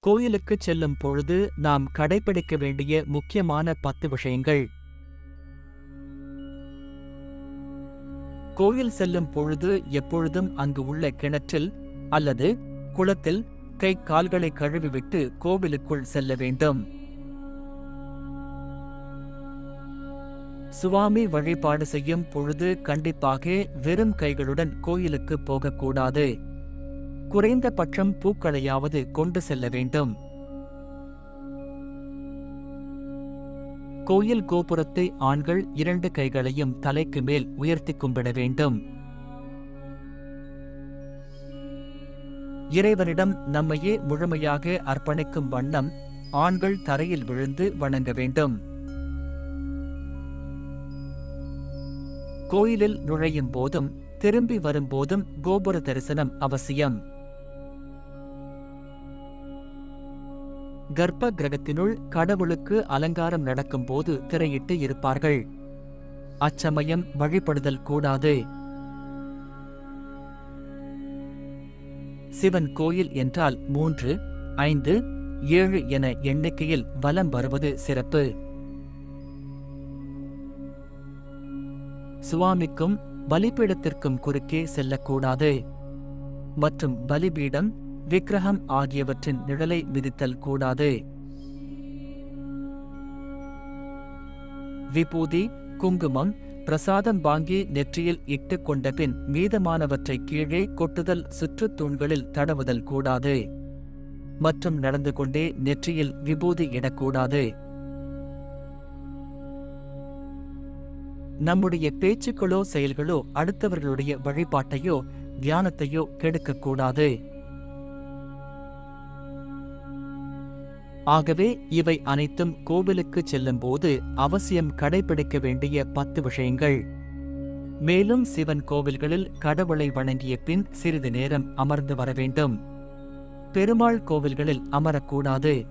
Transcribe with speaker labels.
Speaker 1: கோயிலுக்கு செல்லும் பொழுது நாம் கடைபிடிக்க வேண்டிய முக்கியமான பத்து விஷயங்கள். கோயில் செல்லும் பொழுது எப்பொழுதும் அங்கு உள்ள கிணற்றில் அல்லது குளத்தில் கை கால்களை கழுவிவிட்டு கோவிலுக்குள் செல்ல வேண்டும். சுவாமி வழிபாடு செய்யும் பொழுது கண்டிப்பாக வெறும் கைகளுடன் கோயிலுக்கு போகக்கூடாது. குறைந்தபட்சம் பூக்களையாவது கொண்டு செல்ல வேண்டும். கோயில் கோபுரத்தை ஆண்கள் இரண்டு கைகளையும் தலைக்கு மேல் உயர்த்தி கும்பிட வேண்டும். இறைவனிடம் நம்மையே முழுமையாக அர்ப்பணிக்கும் வண்ணம் ஆண்கள் தரையில் விழுந்து வணங்க வேண்டும். கோயிலில் நுழையும் போதும் திரும்பி வரும்போதும் கோபுர தரிசனம் அவசியம். கர்ப்ப கிரகத்தினுள் கடவுளுக்கு அலங்காரம் நடக்கும்போது திரையிட்டு இருப்பார்கள். அச்சமயம் வழிபடுதல் கூடாது. சிவன் கோயில் என்றால் மூன்று ஐந்து ஏழு என எண்ணிக்கையில் வலம் வருவது சிறப்பு. சுவாமிக்கும் பலிபீடத்திற்கும் குறுக்கே செல்லக்கூடாது. மற்றும் பலிபீடம் விக்கிரகம் ஆகியவற்றின் நிழலை மிதித்தல் கூடாது. விபூதி குங்குமம் பிரசாதம் வாங்கி நெற்றியில் இட்டுக் கொண்ட பின் மீதமானவற்றை கீழே கொட்டுதல் சுற்றுத் தூண்களில் தடவுதல் கூடாது. மற்றும் நடந்து கொண்டே நெற்றியில் விபூதி இடக்கூடாது. நம்முடைய பேச்சுக்களோ செயல்களோ அடுத்தவர்களுடைய வழிபாட்டையோ தியானத்தையோ கெடுக்கக்கூடாது. ஆகவே இவை அனைத்தும் கோவிலுக்கு செல்லும்போது அவசியம் கடைபிடிக்க வேண்டிய பத்து விஷயங்கள். மேலும் சிவன் கோவில்களில் கடவுளை வணங்கிய பின் சிறிது நேரம் அமர்ந்து வர வேண்டும். பெருமாள் கோவில்களில் அமரக்கூடாது.